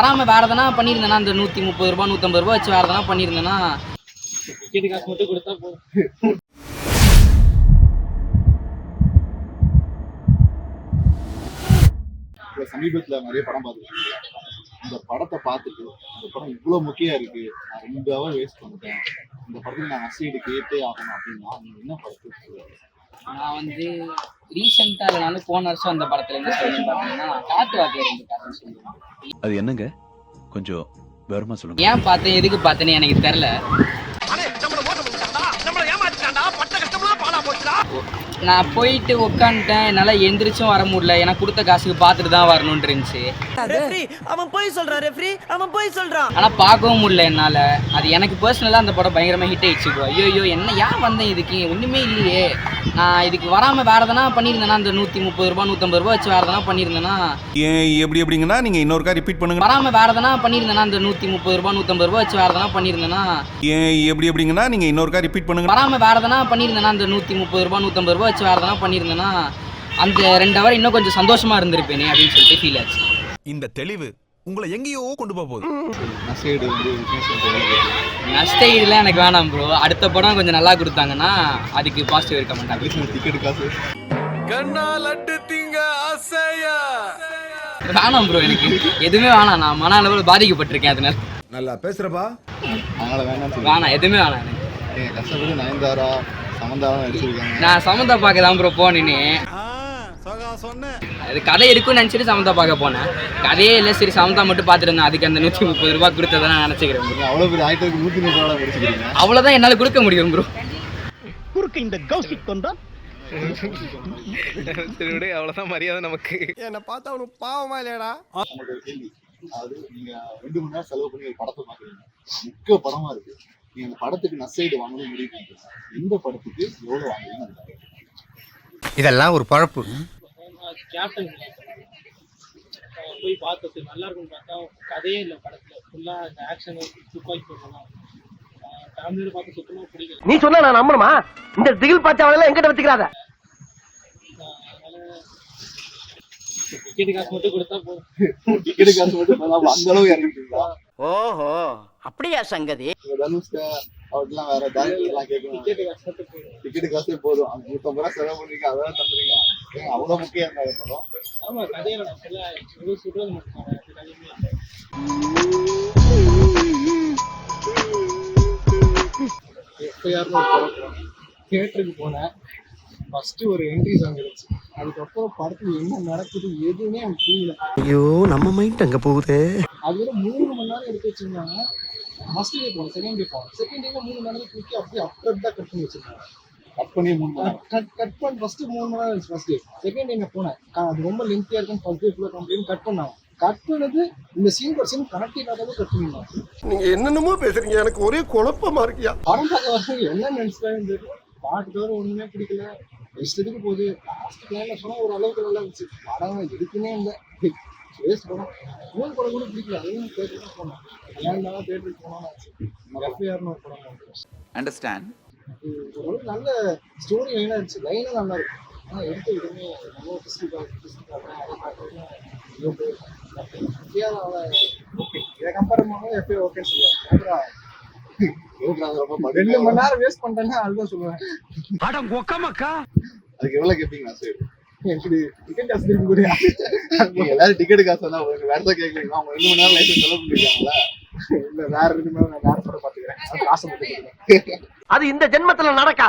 வராம வேற எதனா பண்ணியிருந்தேன்னா அந்த நூத்தி முப்பது ரூபாய் நூத்தம்பது ரூபாய் வச்சு வேற எதனா பண்ணியிருந்தேன்னா டிக்கெட் காசு மட்டும் கொடுத்தா போதும். சமீபத்துல நிறைய படம் பார்த்துருக்கேன் இந்த படத்தை பார்த்துட்டு இந்த படம் இவ்வளவு முக்கியம் இருக்கு நான் ரெண்டு ஹவர் வேஸ்ட் பண்ணிட்டேன். இந்த படத்துக்கு நான் நஷ்டீடு கேட்டே ஆகணும் அப்படின்னா நீங்க என்ன படத்துக்கு? நான் வந்து ரீசெண்டா இல்லைனாலும் போன வருஷம் அந்த படத்துல இருந்து சொல்லி பார்த்தீங்கன்னா காட்டு வாக்கிய ரெண்டு கதை சொல்லுவேன் அது என்னங்க? கொஞ்சம் விவரமா சொல்லுங்க. ஏன் பார்த்தேன்? எதுக்கு பார்த்தேன்னு எனக்கு தெரில நான் போயிட்டு உட்காந்துட்டேன் என்னால் எந்திரிச்சும் வர முடியல. ஏன்னா கொடுத்த காசுக்கு பார்த்துட்டு தான் வரணும்னு இருந்துச்சு. அவன் போய் சொல்றான் ரெஃப்ரி அவன் போய் சொல்றான். ஆனால் பார்க்கவும் முடியல என்னால். அது எனக்கு பர்சனலாக அந்த படம் பயங்கரமாக ஹிட் ஆயிடுச்சு bro. ஐயோ ஐயோ என்ன ஏன் வந்தேன் இதுக்கு? ஒன்றுமே இல்லையே. நான் இதுக்கு வராமல் வேறு எதனா பண்ணியிருந்தேன்னா அந்த நூற்றி முப்பது ரூபா நூற்றம்பது ரூபா வச்சு வேறு எதனா பண்ணியிருந்தேன்னா ஏன் எப்படி எப்படிங்கன்னா நீங்க இன்னொருக்கா ரிப்பீட் பண்ணுங்க. வராமல் வேறு எதனா பண்ணியிருந்தேன்னா அந்த நூற்றி முப்பது ரூபா நூற்றம்பது ரூபா வச்சு வேறு எதனா பண்ணியிருந்தேன்னா ஏன் எப்படி எப்படிங்கன்னா நீங்க இன்னொருக்கா ரிப்பீட் பண்ணுங்க. வராமல் வேறு எதனா பண்ணியிருந்தேன்னா அந்த நூற்றி முப்பது ரூபா நூற்றம்பது ரூபா வச்சு வேறு எதனா பண்ணியிருந்தேன்னா அந்த ரெண்டு ஹவர் இன்னும் கொஞ்சம் சந்தோஷமா இருந்திருப்பேனே அப்படின்னு சொல்லிட்டு ஃபீல் ஆச்சு. இந்த தெளிவு உங்களை எங்கேயோ கொண்டு போக போகுது. நஷ்டீடு வந்து எனக்கு வேணாம் ப்ரோ அடுத்த படம் கொஞ்சம் நல்லா கொடுத்தாங்கன்னா அதுக்கு பாசிட்டிவ் இருக்க மாட்டாங்க டிக்கெட் காசு. கண்ணா லட்டு திங்க ஆசையா? வேணாம் ப்ரோ எனக்கு. எதுவுமே வேணாம். நான் மன அளவில் பாதிக்கப்பட்டிருக்கேன் அதனால. நல்லா பேசுறப்பா. அதனால சொல்லுவேன் வேணாம் எதுவுமே வேணாம் எனக்கு. கஷ்டப்பட்டு நயன்தாரா? நான் சமந்தா பார்க்க தான் ப்ரோ போனேன்னு சகா சொன்னேன். அது கதை இருக்குன்னு நினச்சிட்டு சமந்தா பார்க்க போனேன். கதையே இல்லை சரி சமந்தா மட்டும் பார்த்துட்டு இருந்தேன் அதுக்கு அந்த நூற்றி முப்பது ரூபா கொடுத்ததை நான் நினச்சிக்கிறேன் அவ்வளவு பெரிய ஆயிரத்துக்கு நூத்தி முப்பது ரூபா முடிச்சுக்கிறீங்க அவ்வளோதான் என்னால் கொடுக்க முடியும் ப்ரோ குறுக்கு இந்த கௌசிக் கொண்டா அவ்வளவுதான் மரியாதை நமக்கு. என்ன பார்த்தா அவனுக்கு பாவமா இல்லையாடா? அதாவது நீங்க ரெண்டு மணி நேரம் செலவு பண்ணி ஒரு படத்தை பாக்குறீங்க மிக்க படமா இருக்கு. நீங்க அந்த படத்துக்கு நஷ்டீடு வாங்கணும் முடிவு பண்றீங்க எந்த படத்துக்கு எவ்வளவு வாங்குவீங்க? இதெல்லாம் ஒரு பழப்பு. கேப்டன் போய் பார்த்தது நல்லா இருக்கும்னு பார்த்தா கதையே இல்லை படத்துல. ஃபுல்லா இந்த ஆக்ஷன் துப்பாக்கி போடலாம் ஃபேமிலியோட பார்த்து சுத்தமா பிடிக்கல நீ சொன்னா நான் நம்பணுமா? இந்த திகில் பாச்சாவெல்லாம் எங்கிட்ட வச்சுக்கிறாத அதனால டிக்கெட் காசு மட்டும் கொடுத்தா போதும். டிக்கெட் காசு மட்டும் பரவாயில்ல, அந்த அளவு இறங்கிட்டீங்களா? ஓஹோ அப்படியா சங்கதி? தனுஷ்கா அவர்லாம் வேற டேரக்டர் எல்லாம் கேட்கணும். டிக்கெட் காசு போதும் டிக்கெட் காசே போதும். அந்த நூத்தம்பது ரூபா செலவு பண்ணீங்க அதான் தந்துறீங்க ஏங்க அவ்வளவு முக்கியம் இருந்தா படம்? ஆமா எதுவும் சொல்றது மட்டும் தியேட்டருக்கு போனேன். ஃபர்ஸ்ட் ஒரு என்ட்ரி சாங் இருந்துச்சு. அதுக்கப்புறம் படத்துல என்ன நடக்குது எதுவுமே எனக்கு புரியல. ஐயோ நம்ம மைண்ட் அங்க போகுதே. அது மூணு மணி நேரம் எடுத்து வச்சிருந்தாங்க. ஃபர்ஸ்ட் டே போனோம் செகண்ட் டே போனோம் செகண்ட் டேல மூணு மணி நேரம் தூக்கி அப்படியே அப்டேட் தான் கட் பண்ணி வச்சிருக்காங்க கட் பண்ணி மூணு மணி. கட் கட் பண்ணி ஃபர்ஸ்ட் மூணு மணி நேரம் ஃபர்ஸ்ட் டே செகண்ட் டே நான் போனேன். அது ரொம்ப லென்த்தியா இருக்கும். ஃபர்ஸ்ட் டே ஃபுல்லாக கம்ப்ளீட் கட் பண்ணாங்க. கட் பண்ணது இந்த சீன் ஒரு சீன் கனெக்ட் இல்லாதது கட் பண்ணிருந்தாங்க. நீங்க என்னென்னமோ பேசுறீங்க. எனக்கு ஒரே குழப்பமா இருக்கியா? படம் பார்க்க வரவங்க என்ன தெரியல பாட்டு தவிர ஒண்ணுமே பிடிக்கல. இஷ்டத்துக்கு போகுது. லாஸ்ட் டைம்ல சொன்னா ஒரு அளவுக்கு நல்லா இருந்துச்சு. படம் எதுக்குன்னே இல்லை. வேஸ்ட் படம் மூணு படம் கூட பிடிக்கல அதையும் தேட்டருக்கு போனோம் ஏன் தான் தேட்டருக்கு போனோம்னு ஆச்சு எஃப்ஐஆர்னு ஒரு படம் அண்டர்ஸ்டாண்ட் ஓரளவுக்கு நல்ல ஸ்டோரி லைனாக இருந்துச்சு லைனும் நல்லா இருக்கும் ஆனால் எடுத்த விதமே ரொம்ப இதை கம்பேர் பண்ணும்போது எஃப்ஐ ஓகேன்னு சொல்லுவேன் ரெண்டு மணி நேரம் வேஸ்ட் பண்ணிட்டேன்னா அதுதான் சொல்லுவேன் அதுக்கு எவ்வளவு கேட்பீங்க நஷ்டீடு எனக்கு டிக்கெட் காசு திருப்பி நீங்க எல்லாரும் டிக்கெட் காசு தான் உங்களுக்கு வேற ஏதாவது அவங்க ரெண்டு மணி நேரம் லைஃப் செலவு பண்ணிருக்காங்களா? இல்ல வேற ரெண்டு மணி நேரம் நான் வேற படம் பார்த்துக்கிறேன் அது காசை அது இந்த ஜென்மத்துல நடக்கா?